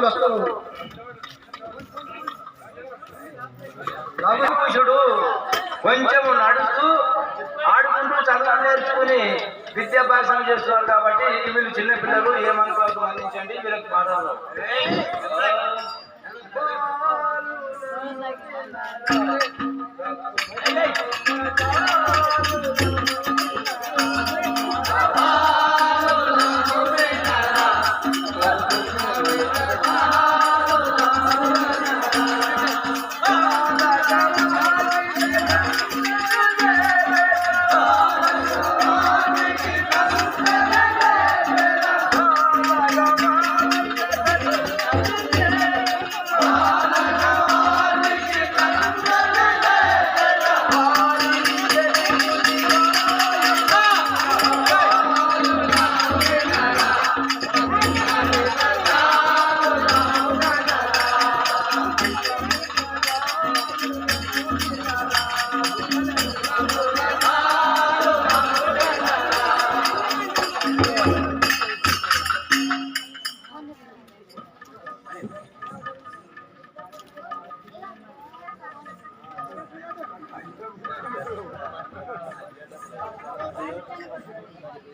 రాముడు అసలు కొంచెం నడుస్తూ ఆడుకుంటూ చదవం నేర్చుకుని విద్యాభ్యాసం చేస్తున్నారు కాబట్టి వీళ్ళు చిన్నపిల్లలు ఏమనుకోవాలి అందించండి వీళ్ళకి పాఠాలు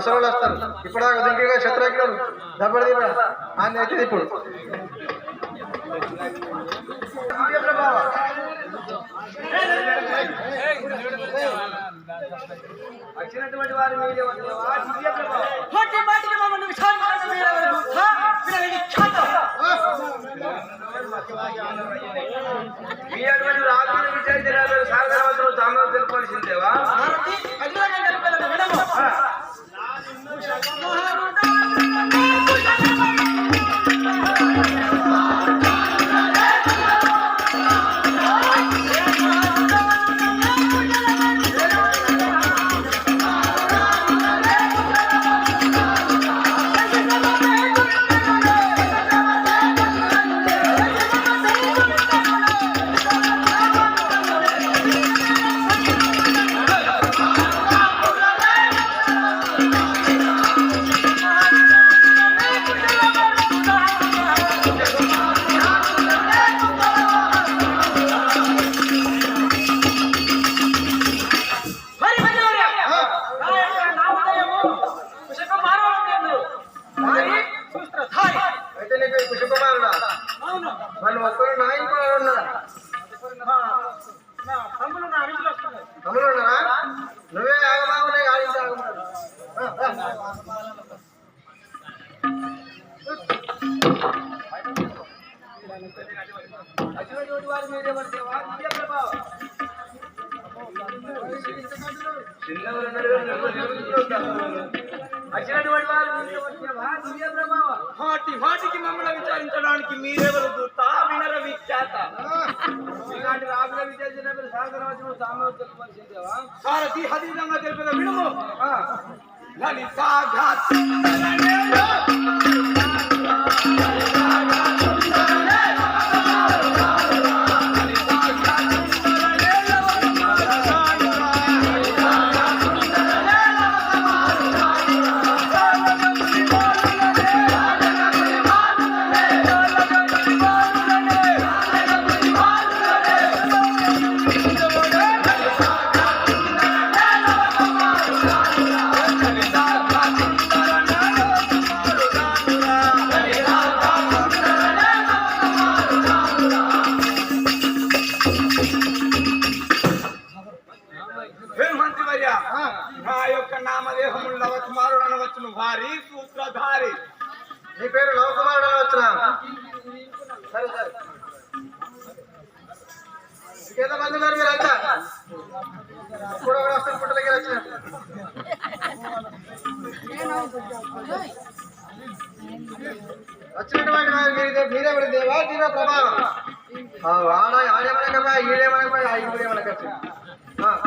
ముసలి వస్తారు. ఇప్పుడు దింకిగా శత్రుఘ్నుడు దెబ్బలు దిగా ఆయన అయితే ఇప్పుడు. మీ అటువంటి రాకుండా విచారించడానికి సాగరవంతులు తాము తెలుపాల్సిందేవా వచ్చినటువంటి వాటి వాటికి మమ్మల్ని విచారించడానికి మీరెవరు దూత? వినర విఖ్యాత. ఇలాంటి రాబిన విచారించిన సాగరాజు సామర్థ్యవా సారథి హదీతంగా తెలిపిన విడుము లలితా ఘాట్ మీరెవరు దేవా? దివ ప్రభా. ఆడ ఆడేమనకపోయా ఈడేమనకపోయా ఈడేమనకపోయా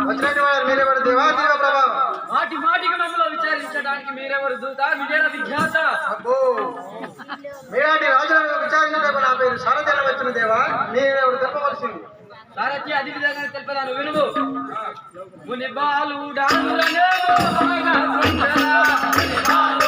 వచ్చినట్టు వాడు మీరెవరు దేవా? దివ ప్రభా. మాటి మాటికి మమ్మల్ని విచారించడానికి మీరెవరు దూత? అబ్బో. మీలాంటి రాజులను విచారించటకు నా పేరు సరదైన వచ్చిన దేవా. మీరెవరు తెప్పవలసింది సారథి అది విధంగా బాలు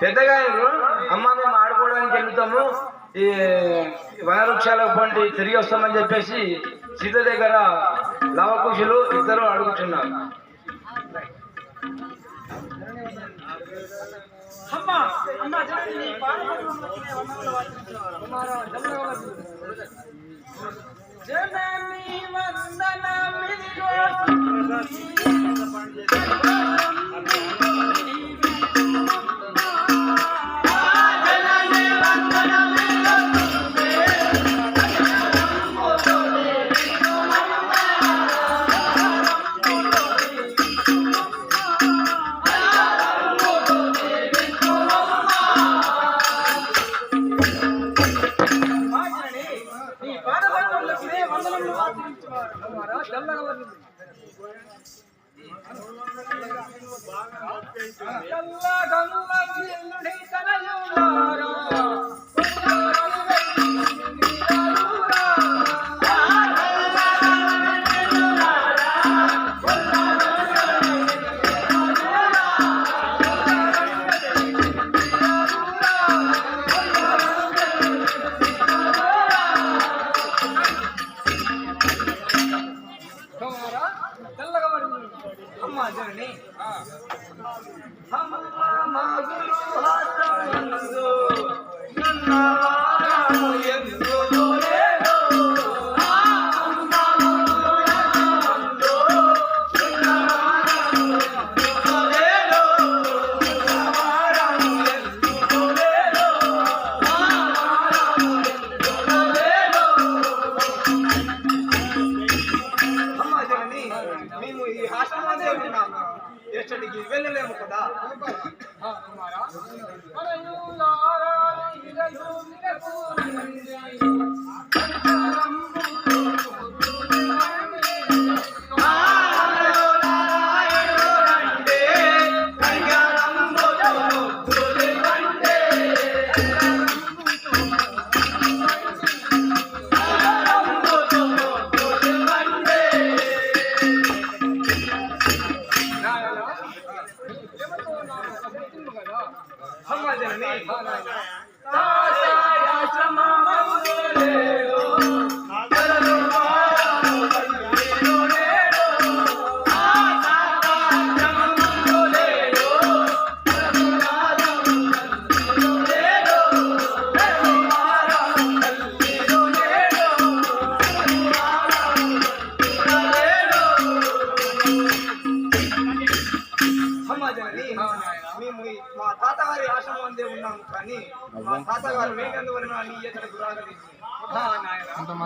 పెద్దగా అమ్మ మేము ఆడుకోవడానికి వెళ్తాము ఈ వనవృక్షాల పండి తిరిగి వస్తామని చెప్పేసి సీత దగ్గర లవకుశులు ఇద్దరు అడుగుతున్నారు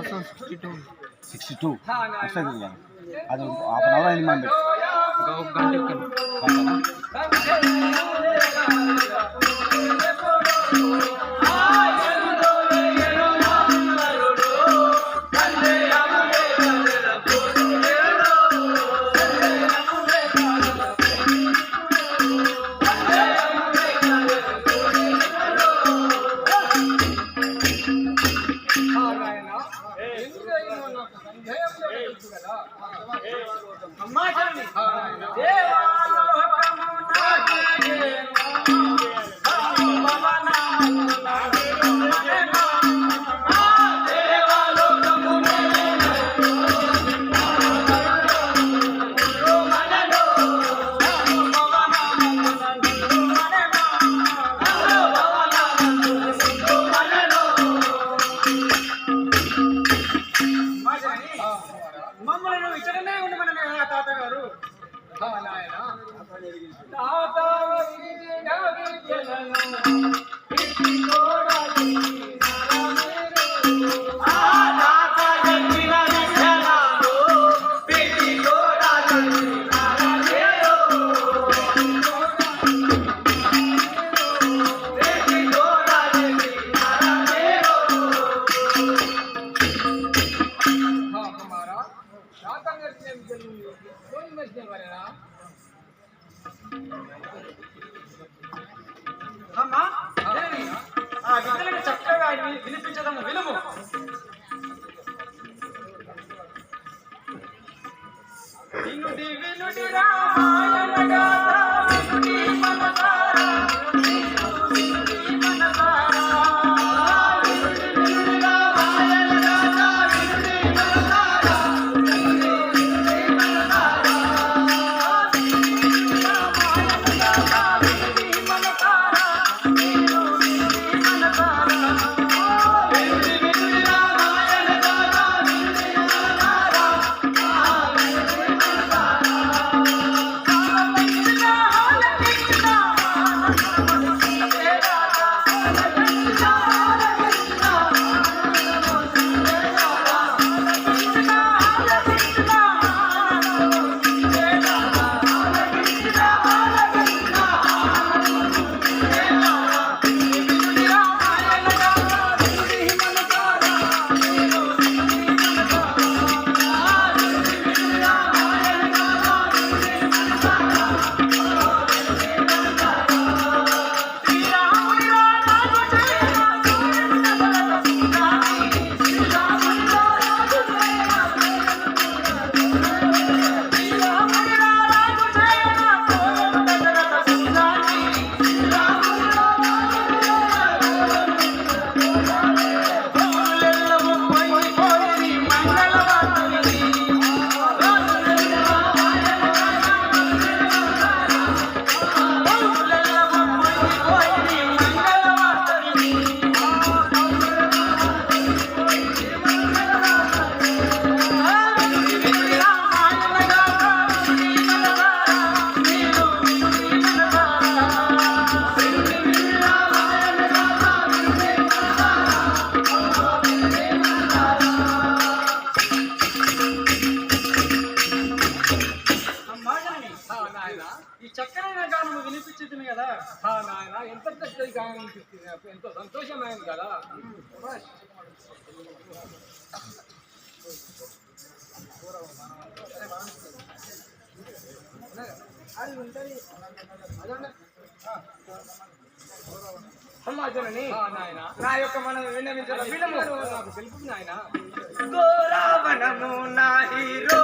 నాయన సిక్స్టీ టూ హా నాయన వస్తుంది కదా అది హాఫ్ అన్ అవర్ అయింది మనం హా కుటుంబంలో ఇక్కడనే ఉండమని తాత తాతగారు? హా నాయన తాత ఆ చక్కగా వి- వినిపించదము వినుము వినుడి వినుడి రామాయణ ఈ ఎంతో సంతోషమైంది కదా. అది ఉంటుంది నా యొక్క మనం విన్నవించిన వినము నాకు తెలుపు నాయన. గోరావణము నా హీరో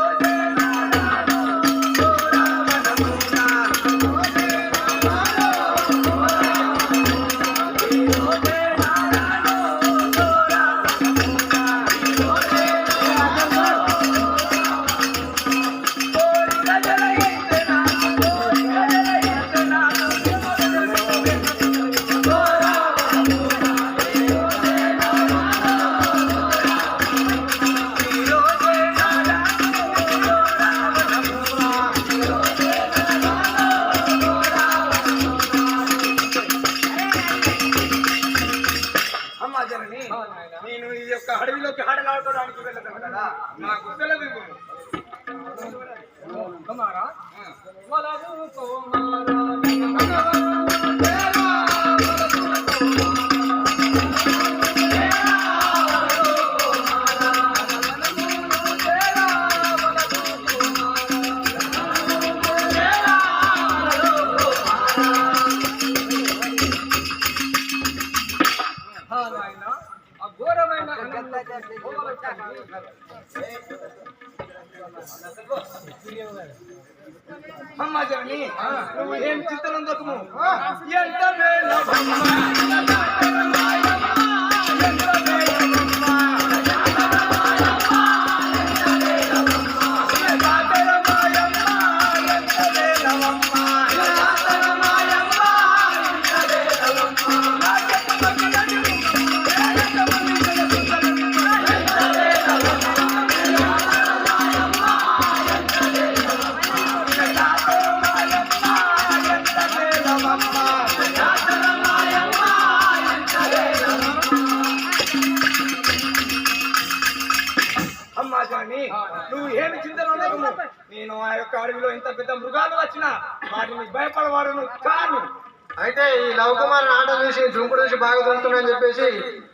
మనిషి బాగా దొరుకుతున్నాయని చెప్పేసి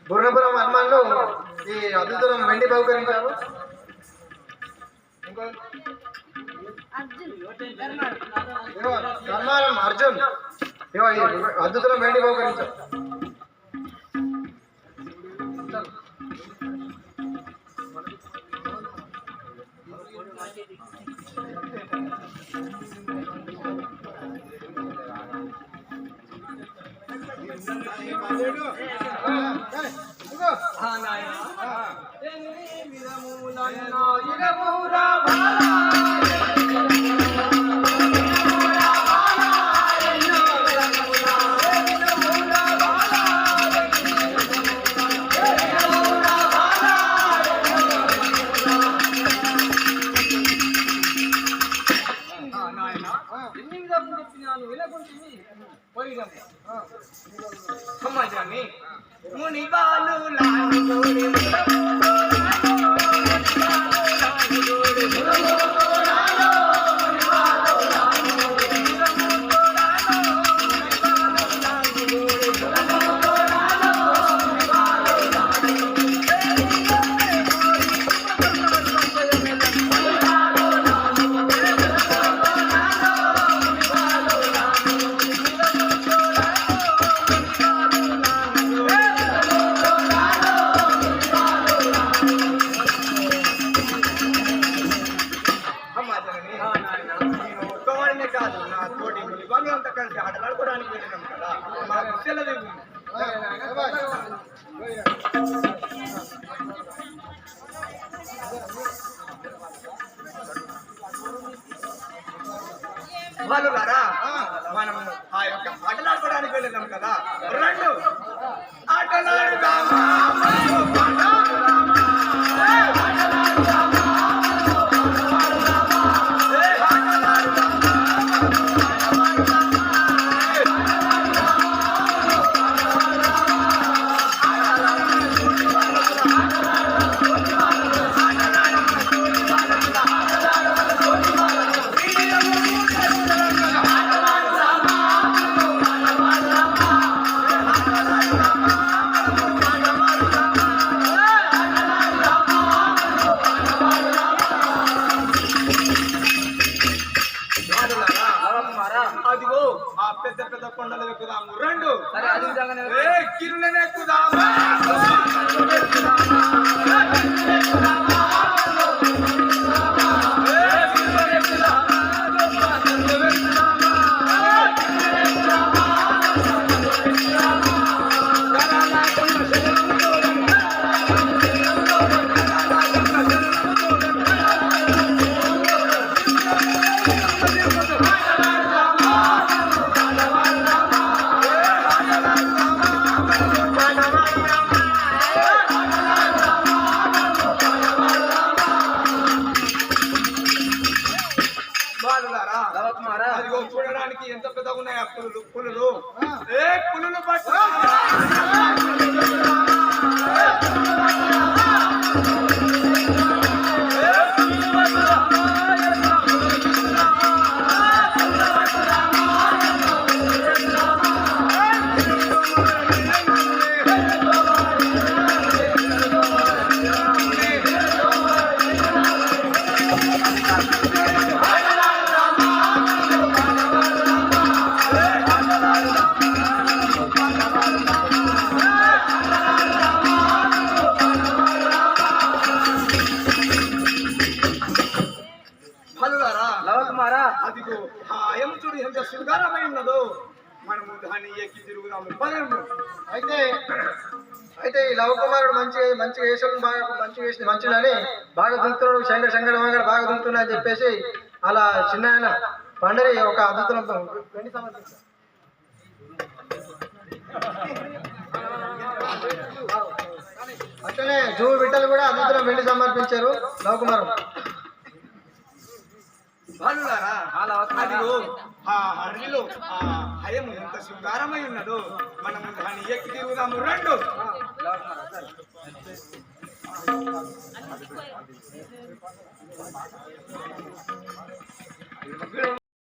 బుర్రపురం హనుమాన్లు ఈ అద్భుతం వెండి బహుకరించారు ధర్మారం అర్జున్ అద్భుతం వెండి బహుకరించారు పోయినాము దేవుని బాలు లాంటి అయితే అయితే ఈ లవ కుమారుడు మంచి మంచి వేషం బాగా మంచి వేసి మంచిదని బాగా దుంకుతున్నాడు. శంకర శంకర మంగళ బాగా దుంకుతున్నా అని చెప్పేసి అలా చిన్న ఆయన పండరి ఒక అద్భుతం వెండి సమర్పించారు అట్లనే జూ బిడ్డలు కూడా అద్భుతం వెండి సమర్పించారు లవకుమారం బాలులారా అదిగో ఆ అడవిలో ఆ హయము ఎంత శృంగారమై ఉన్నదో మనము దాన్ని ఎక్కి తిరుగుదాము. రెండు.